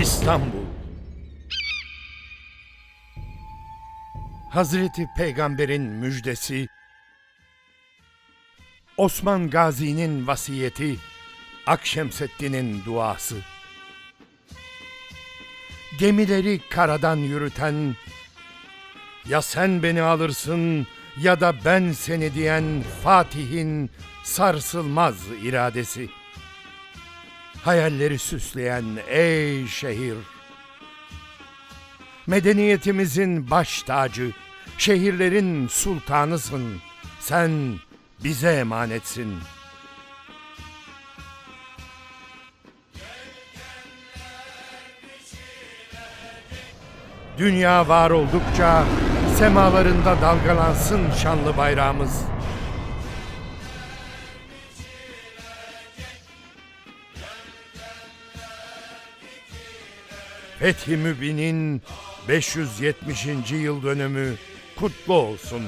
İstanbul. Hazreti Peygamber'in müjdesi Osman Gazi'nin vasiyeti Akşemseddin'in duası. Gemileri karadan yürüten Ya sen beni alırsın ya da ben seni diyen Fatih'in sarsılmaz iradesi Hayalleri süsleyen ey şehir Medeniyetimizin baş tacı, şehirlerin sultanısın. Sen bize emanetsin. Dünya var oldukça semalarında dalgalansın şanlı bayrağımız. Fethi Mübin'in 570. yıl dönümü kutlu olsun.